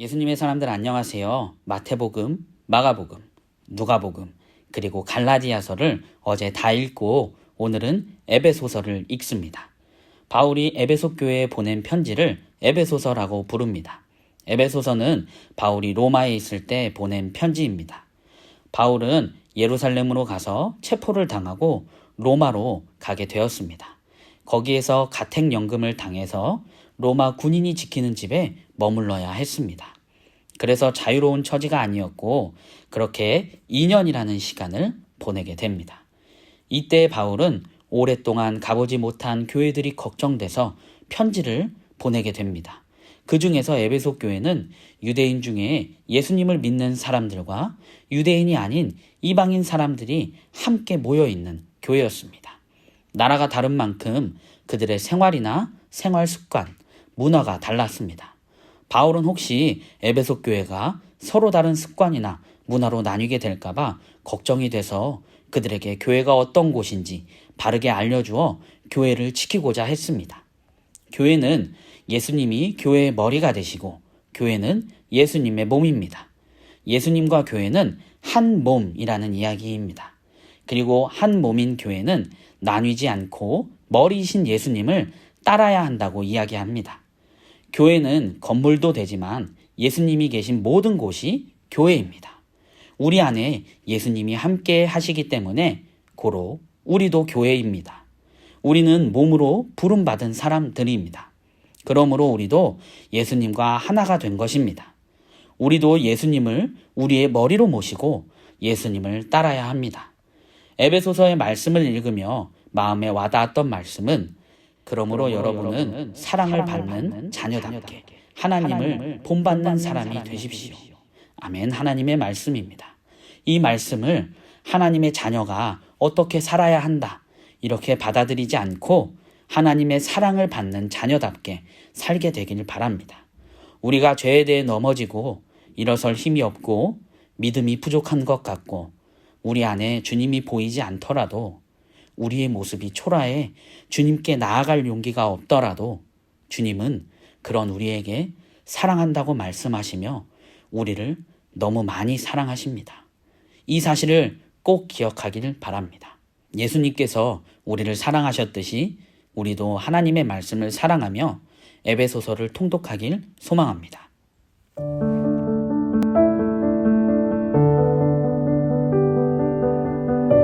하나님의 사람들 안녕하세요. 마태복음, 마가복음, 누가복음, 그리고 갈라디아서를 어제 다 읽고 오늘은 에베소서를 읽습니다. 바울이 에베소 교회에 보낸 편지를 에베소서라고 부릅니다. 에베소서는 바울이 로마에 있을 때 보낸 편지입니다. 바울은 예루살렘으로 가서 체포를 당하고 로마로 가게 되었습니다. 거기에서 가택연금을 당해서 로마 군인이 지키는 집에 머물러야 했습니다. 그래서 자유로운 처지가 아니었고 그렇게 2년이라는 시간을 보내게 됩니다. 이때 바울은 오랫동안 가보지 못한 교회들이 걱정돼서 편지를 보내게 됩니다. 그 중에서 에베소 교회는 유대인 중에 예수님을 믿는 사람들과 유대인이 아닌 이방인 사람들이 함께 모여 있는 교회였습니다. 나라가 다른 만큼 그들의 생활이나 생활 습관, 문화가 달랐습니다. 바울은 혹시 에베소 교회가 서로 다른 습관이나 문화로 나뉘게 될까봐 걱정이 돼서 그들에게 교회가 어떤 곳인지 바르게 알려주어 교회를 지키고자 했습니다. 교회는 예수님이 교회의 머리가 되시고 교회는 예수님의 몸입니다. 예수님과 교회는 한 몸이라는 이야기입니다. 그리고 한 몸인 교회는 나뉘지 않고 머리이신 예수님을 따라야 한다고 이야기합니다. 교회는 건물도 되지만 예수님이 계신 모든 곳이 교회입니다. 우리 안에 예수님이 함께 하시기 때문에 고로 우리도 교회입니다. 우리는 몸으로 부름받은 사람들입니다. 그러므로 우리도 예수님과 하나가 된 것입니다. 우리도 예수님을 우리의 머리로 모시고 예수님을 따라야 합니다. 에베소서의 말씀을 읽으며 마음에 와닿았던 말씀은 그러므로 여러분은 사랑을 받는 자녀답게 하나님을 본받는 사람이 되십시오. 아멘 하나님의 말씀입니다. 이 말씀을 하나님의 자녀가 어떻게 살아야 한다. 이렇게 받아들이지 않고 하나님의 사랑을 받는 자녀답게 살게 되길 바랍니다. 우리가 죄에 대해 넘어지고 일어설 힘이 없고 믿음이 부족한 것 같고 우리 안에 주님이 보이지 않더라도 우리의 모습이 초라해 주님께 나아갈 용기가 없더라도 주님은 그런 우리에게 사랑한다고 말씀하시며 우리를 너무 많이 사랑하십니다. 이 사실을 꼭 기억하기를 바랍니다. 예수님께서 우리를 사랑하셨듯이 우리도 하나님의 말씀을 사랑하며 에베소서를 통독하길 소망합니다.